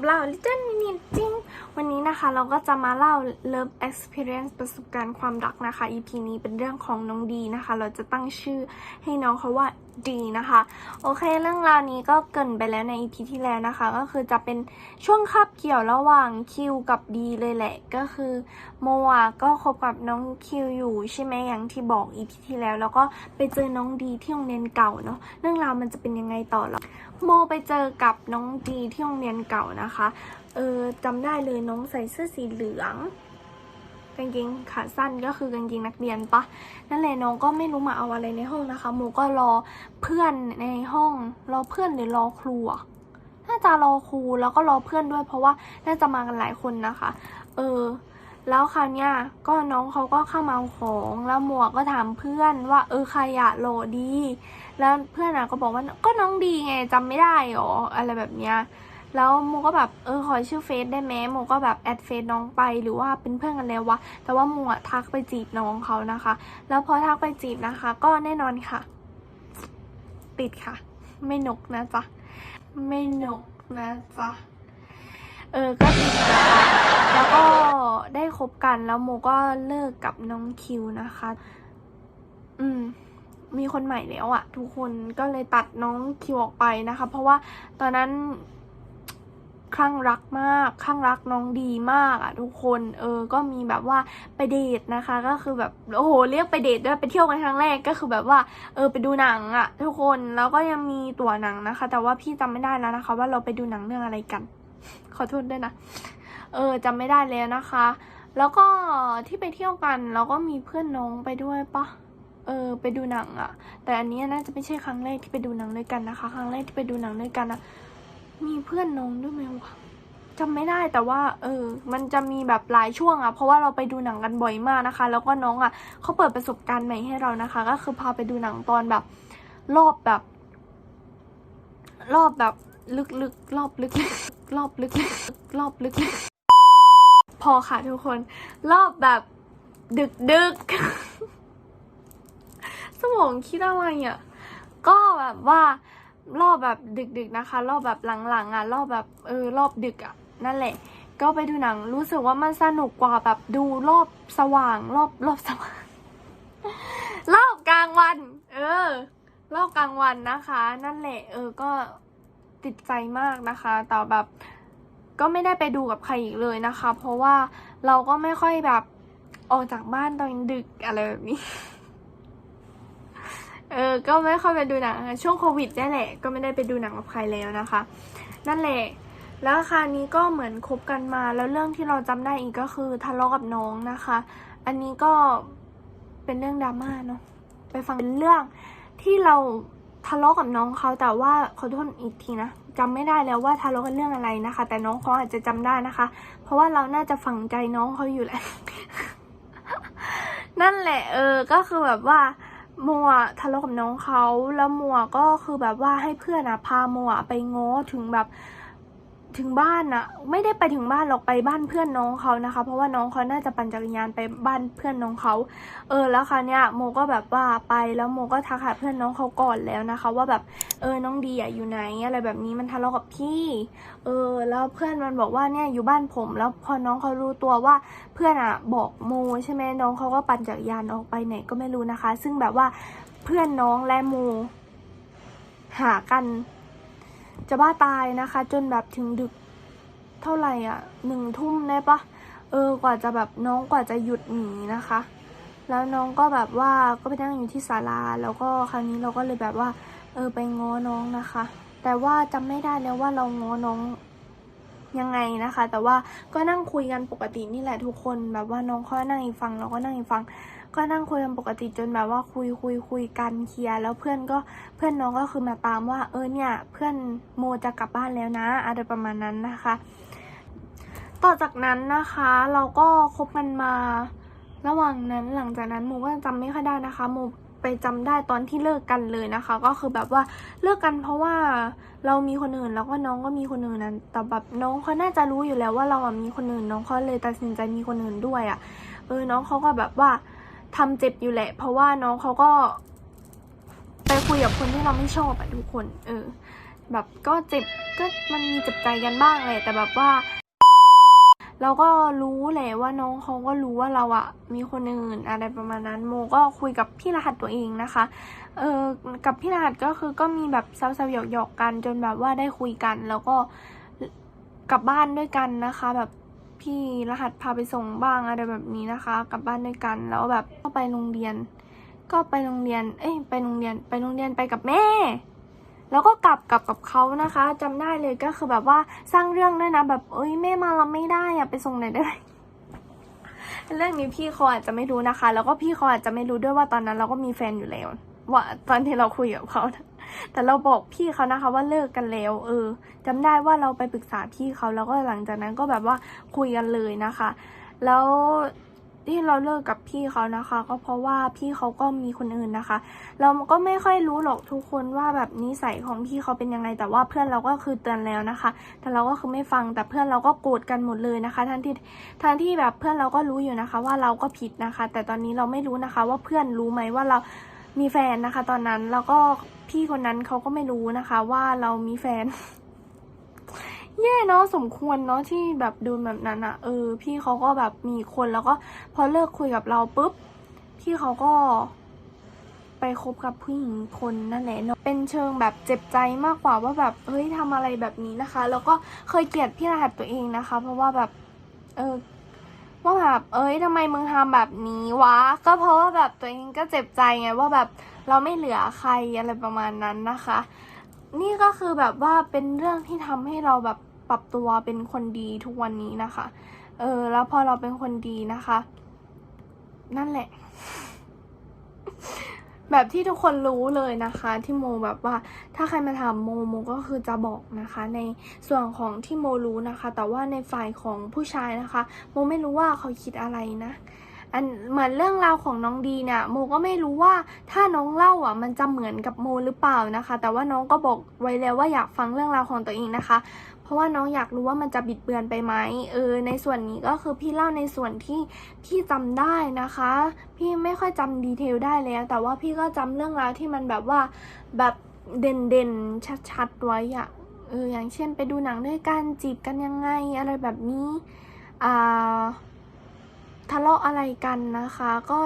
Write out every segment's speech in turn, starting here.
กับเรา Little Mini จริง วันนี้นะคะเราก็จะมาเล่า Love Experience ประสบการณ์ความรักนะคะ EP นี้เป็นเรื่องของน้องดีนะคะ เราจะตั้งชื่อให้น้องเขาว่า ดีนะคะ โอเคเรื่องราวนี้ก็เกินไปแล้วใน EP ที่แล้วนะคะ ก็คือจะเป็นช่วงคาบเกี่ยวระหว่างคิวกับดีเลยแหละ ก็คือโมอะก็คบกับน้องคิวอยู่ใช่ไหมอย่างที่บอก EP ที่แล้ว แล้วก็ไปเจอน้องดีที่โรงเรียนเก่าเนาะเรื่องราวมันจะเป็นยังไงต่อหรอโมไปเจอกับน้องดีที่โรงเรียนเก่านะคะเออจำได้เลยน้องใส่เสื้อสีเหลือง กางเกงขาสั้นก็คือกางเกงนักเรียนปะนั่นแหละน้องก็ไม่รู้มาเอาอะไรในห้องนะคะโมก็รอเพื่อนในห้องรอเพื่อนหรือรอครูน่าจะรอครูแล้วก็รอเพื่อนด้วย เพราะว่าน่าจะมากันหลายคนนะคะ เออแล้วคราวเนี้ยก็น้องเขาก็เข้ามาเอาของแล้วหมวกก็ถามเพื่อนว่า เออใครอะโหลดี แล้วเพื่อนอะก็บอกว่าก็น้องดีไงจำไม่ได้หรออะไรแบบเนี้ย แล้วโมก็แบบเออขอชื่อเฟซได้ไหมโมก็แบบแอดเฟซน้องไปหรือว่าเป็นเพื่อนกันแล้ววะแต่ว่าโมอะทักไปจีบน้องเขานะคะ แล้วพอทักไปจีบนะคะ ก็แน่นอนค่ะ ติดค่ะ ไม่นกนะจ๊ะไม่นกนะจ๊ะเออก็ติดนะคะแล้วก็ได้คบกันแล้วโมก็เลิกกับน้องคิวนะคะ อืมมีคนใหม่แล้วอะทุกคนก็เลยตัดน้องคิวออกไปนะคะ เพราะว่าตอนนั้น คลั่งรักมากคลั่งรักน้องดีมากอะทุกคนเออก็มีแบบว่าไปเดทนะคะ ก็คือแบบโอ้โหเรียกไปเดทด้วยไปเที่ยวกันครั้งแรกก็คือแบบว่าเออไปดูหนังอะทุกคนแล้วก็ยังมีตั๋วหนังนะคะ แต่ว่าพี่จำไม่ได้แล้วนะคะ ว่าเราไปดูหนังเรื่องอะไรกัน ขอโทษด้วยนะเออจำไม่ได้แล้วนะคะ แล้วก็ที่ไปเที่ยวกันเราก็มีเพื่อนน้องไปด้วยปะเออไปดูหนังอะแต่อันนี้น่าจะไม่ใช่ครั้งแรกที่ไปดูหนังด้วยกันนะคะ ครั้งแรกที่ไปดูหนังด้วยกันนะ มีเพื่อนน้องด้วยไหมวะจำไม่ได้แต่ว่า เออ มันจะมีแบบหลายช่วงอะเพราะว่าเราไปดูหนังกันบ่อยมากนะคะ แล้วก็น้องอะเขาเปิดประสบการณ์ใหม่ให้เรานะคะ ก็คือพาไปดูหนังตอนแบบ รอบแบบ รอบแบบ ลึกๆรอบลึกๆรอบลึกๆรอบลึกๆพอค่ะทุกคน รอบแบบดึกๆสมองคิดอะไรอะก็แบบว่า รอบแบบดึกๆนะคะ รอบแบบหลังๆอะรอบแบบเออรอบดึกอะนั่นแหละ ก็ไปดูหนังรู้สึกว่ามันสนุกกว่าแบบดูรอบสว่าง รอบรอบสว่าง รอบกลางวัน เออ รอบกลางวันนะคะ นั่นแหละ เออก็ติดใจมากนะคะแต่แบบก็ไม่ได้ไปดูกับใครอีกเลยนะคะ เพราะว่าเราก็ไม่ค่อยแบบออกจากบ้านตอนดึกอะไรแบบนี้ เออ ก็ไม่ค่อยไปดูหนัง ช่วงโควิดนี่แหละ ก็ไม่ได้ไปดูหนังกับใครแล้วนะคะ นั่นแหละ แล้วคราวนี้ก็เหมือนคบกันมา แล้วเรื่องที่เราจำได้อีกก็คือทะเลาะกับน้องนะคะ อันนี้ก็เป็นเรื่องดราม่าเนาะ ไปฟังเป็นเรื่องที่เราทะเลาะกับน้องเขาแต่ว่าขอโทษอีกทีนะจำไม่ได้แล้วว่าทะเลาะกันเรื่องอะไรนะคะ แต่น้องเขาอาจจะจำได้นะคะ เพราะว่าเราน่าจะฝังใจน้องเขาอยู่แหละนั่นแหละ เออ ก็คือแบบว่า มัวทะเลาะกับน้องเขาแล้วมัวก็คือแบบว่าให้เพื่อนอะพามัวไปง้อถึงแบบ ถึงบ้านอะไม่ได้ไปถึงบ้านหรอกไปบ้านเพื่อนน้องเขานะคะ เพราะว่าน้องเขาน่าจะปั่นจักรยานไปบ้านเพื่อนน้องเขา เออแล้วคราเนี้ยโมก็แบบว่าไปแล้วโมก็ทักหาเพื่อนน้องเขาก่อนแล้วนะคะ ว่าแบบเออน้องดีอะอยู่ไหนอะไรแบบนี้มันทะเลาะกับพี่ เออ แล้วเพื่อนมันบอกว่าเนี่ยอยู่บ้านผม แล้วพอน้องเขารู้ตัวว่าเพื่อนอะบอกโมใช่ไหมน้องเขาก็ปั่นจักรยานออกไปไหนก็ไม่รู้นะคะ ซึ่งแบบว่าเพื่อนน้องและโมหากัน จะบ้าตายนะคะ จนแบบถึงดึกเท่าไหร่อะหนึ่งทุ่มได้ปะเออกว่าจะแบบน้องกว่าจะหยุดหนีนะคะ แล้วน้องก็แบบว่าก็ไปนั่งอยู่ที่ศาลาแล้วก็คราวนี้เราก็เลยแบบว่า เออไปง้อน้องนะคะ แต่ว่าจำไม่ได้แล้วว่าเราง้อน้องยังไงนะคะ แต่ว่าก็นั่งคุยกันปกตินี่แหละทุกคนแบบว่าน้องเขานั่งอีกฝั่งเราก็นั่งอีกฝั่ง ก็นั่งคุยกันปกติจนแบบว่าคุยคุยคุยกันเคลียร์แล้วเพื่อนก็เพื่อนน้องก็คือมาตามว่า เออเนี่ย เพื่อนโมจะกลับบ้านแล้วนะอะไรประมาณนั้นนะคะ ต่อจากนั้นนะคะ เราก็คบกันมา ระหว่างนั้นหลังจากนั้นโมก็จำไม่ค่อยได้นะคะโมไปจำได้ตอนที่เลิกกันเลยนะคะ ก็คือแบบว่าเลิกกันเพราะว่าเรามีคนอื่นแล้วก็น้องก็มีคนอื่นนั้นแต่แบบน้องเขาน่าจะรู้อยู่แล้วว่าเราอะมีคนอื่น น้องเขาเลยตัดสินใจมีคนอื่นด้วยอะ่ะเออน้องเขาก็แบบว่า ทำเจ็บอยู่แหละ เพราะว่าน้องเขาก็ไปคุยกับคนที่เราไม่ชอบอะทุกคน เออ แบบก็เจ็บก็มันมีเจ็บใจกันบ้างเลยแต่แบบว่า เราก็รู้แหละว่าน้องเขาก็รู้ว่าเราอะมีคนอื่นอะไรประมาณนั้นโมก็คุยกับพี่รหัสตัวเองนะคะ เออกับพี่รหัสก็คือก็มีแบบเซาๆหยอกๆกัน จนแบบว่าได้คุยกัน แล้วก็กลับบ้านด้วยกันนะคะ แบบ พี่รหัสพาไปส่งบ้างอะไรแบบนี้นะคะกลับบ้านด้วยกันแล้วแบบก็ไปโรงเรียน ก็ไปโรงเรียน เอ้ยไปโรงเรียนไปโรงเรียนไปกับแม่ แล้วก็กลับกลับกับเขานะคะจำได้เลยก็คือแบบว่าสร้างเรื่องด้วยนะแบบเอ้ยแม่มาเรับไม่ได้อะไปส่งไหนอยได้ไหมเรื่องนี้พี่เขาอาจจะไม่รู้นะคะ แล้วก็พี่เขาอาจจะไม่รู้ด้วยว่าตอนนั้นเราก็มีแฟนอยู่แล้วว่าตอนที่เราคุยกับเขานะ แต่เราบอกพี่เขานะคะว่าเลิกกันแล้ว เออจำได้ว่าเราไปปรึกษาพี่เขาแล้วก็หลังจากนั้นก็แบบว่าคุยกันเลยนะคะ แล้วที่เราเลิกกับพี่เขานะคะ ก็เพราะว่าพี่เขาก็มีคนอื่นนะคะ เราก็ไม่ค่อยรู้หรอกทุกคนว่าแบบนิสัยของพี่เขาเป็นยังไง แต่ว่าเพื่อนเราก็คือเตือนแล้วนะคะ แต่เราก็คือไม่ฟังแต่เพื่อนเราก็โกรธกันหมดเลยนะคะทั้งที่ทั้งที่แบบเพื่อนเราก็รู้อยู่นะคะ ว่าเราก็ผิดนะคะ แต่ตอนนี้เราไม่รู้นะคะ ว่าเพื่อนรู้ไหมว่าเรามีแฟนนะคะ ตอนนั้นแล้วก็ พี่คนนั้นเขาก็ไม่รู้นะคะ ว่าเรามีแฟน แย่เนาะสมควรเนาะที่แบบโดนแบบนั้นอะเออ พี่เขาก็แบบมีคนแล้วก็พอเลิกคุยกับเราปุ๊บพี่เขาก็ไปคบกับผู้หญิงคนนั่นแหละเนาะ เป็นเชิงแบบเจ็บใจมากกว่าว่าแบบเฮ้ยทำอะไรแบบนี้นะคะ แล้วก็เคยเกลียดพี่รหัสตัวเองนะคะ เพราะว่าแบบ เออว่าแบบเอ้ยทำไมมึงทำแบบนี้วะ ก็เพราะว่าแบบตัวเองก็เจ็บใจไงว่าแบบ เราไม่เหลือใครอะไรประมาณนั้นนะคะ นี่ก็คือแบบว่าเป็นเรื่องที่ทำให้เราแบบปรับตัวเป็นคนดีทุกวันนี้นะคะ เออ แล้วพอเราเป็นคนดีนะคะ นั่นแหละ แบบที่ทุกคนรู้เลยนะคะ ที่โมแบบว่า ถ้าใครมาถามโมโมก็คือจะบอกนะคะ ในส่วนของที่โมรู้นะคะ แต่ว่าในฝ่ายของผู้ชายนะคะ โมไม่รู้ว่าเขาคิดอะไรนะ อันเหมือนเรื่องราวของน้องดีเนี่ยโมก็ไม่รู้ว่าถ้าน้องเล่าอะมันจะเหมือนกับโมหรือเปล่านะคะ แต่ว่าน้องก็บอกไว้แล้วว่าอยากฟังเรื่องราวของตัวเองนะคะ เพราะว่าน้องอยากรู้ว่ามันจะบิดเบือนไปไหมเออในส่วนนี้ก็คือพี่เล่าในส่วนที่พี่จำได้นะคะ พี่ไม่ค่อยจำดีเทลได้แล้ว แต่ว่าพี่ก็จำเรื่องราวที่มันแบบว่าแบบเด่นๆชัดๆไว้อะเอออย่างเช่นไปดูหนังด้วยกันจีบกันยังไงอะไรแบบนี้อ่า ทะเลาะอะไรกันนะคะ ก็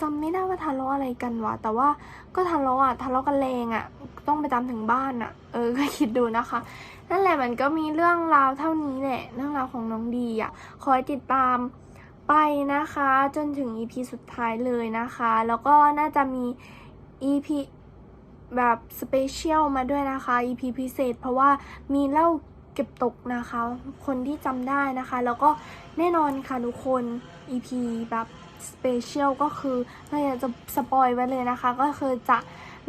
จำไม่ได้ว่าทะเลาะอะไรกันวะแต่ว่าก็ทะเลาะอะทะเลาะกันแรงอะ ต้องไปตามถึงบ้านอะ เออก็คิดดูนะคะ นั่นแหละมันก็มีเรื่องราวเท่านี้แหละ เรื่องราวของน้องดีอะ คอยติดตามไปนะคะ จนถึง EP สุดท้ายเลยนะคะ แล้วก็น่าจะมี EP แบบสเปเชียลมาด้วยนะคะ EP พิเศษ เพราะว่ามีเล่า เก็บตกนะคะ คนที่จำได้นะคะ แล้วก็แน่นอนค่ะทุกคน EP แบบสเปเชียลก็คือเราอยากจะสปอยไว้เลยนะคะ ก็คือจะ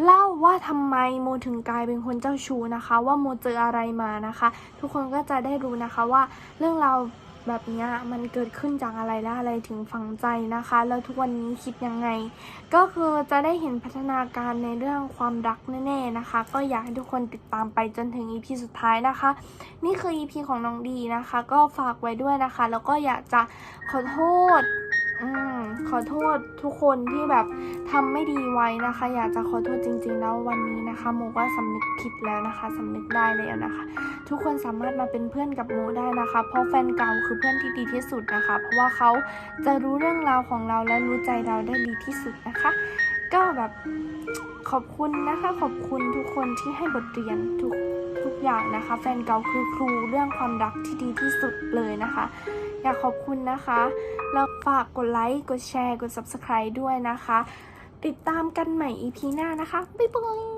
เล่าว่าทำไมโมถึงกลายเป็นคนเจ้าชู้นะคะ ว่าโมเจออะไรมานะคะ ทุกคนก็จะได้รู้นะคะว่าเรื่องราว แบบนี้มันเกิดขึ้นจากอะไรและอะไรถึงฝังใจนะคะ แล้วทุกวันนี้คิดยังไง ก็คือจะได้เห็นพัฒนาการในเรื่องความรักแน่ๆนะคะ ก็อยากให้ทุกคนติดตามไปจนถึง EP สุดท้ายนะคะ นี่คือ EP ของน้องดีนะคะ ก็ฝากไว้ด้วยนะคะ แล้วก็อยากจะขอโทษ อืมขอโทษทุกคนที่แบบทำไม่ดีไว้นะคะ อยากจะขอโทษจริงๆแล้ววันนี้นะคะโมก็สำนึกผิดแล้วนะคะสำนึกได้แล้วนะคะ ทุกคนสามารถมาเป็นเพื่อนกับโมได้นะคะ เพราะแฟนเก่าคือเพื่อนที่ดีที่สุดนะคะ เพราะว่าเขาจะรู้เรื่องราวของเราและรู้ใจเราได้ดีที่สุดนะคะ ก็แบบขอบคุณนะคะ ขอบคุณทุกคนที่ให้บทเรียนทุกทุกอย่างนะคะ แฟนเก่าคือครูเรื่องความรักที่ดีที่สุดเลยนะคะ อยากขอบคุณนะคะ แล้วฝากกดไลค์ กดแชร์ กด subscribe ด้วยนะคะ ติดตามกันใหม่ EP หน้านะคะ บ๊ายบาย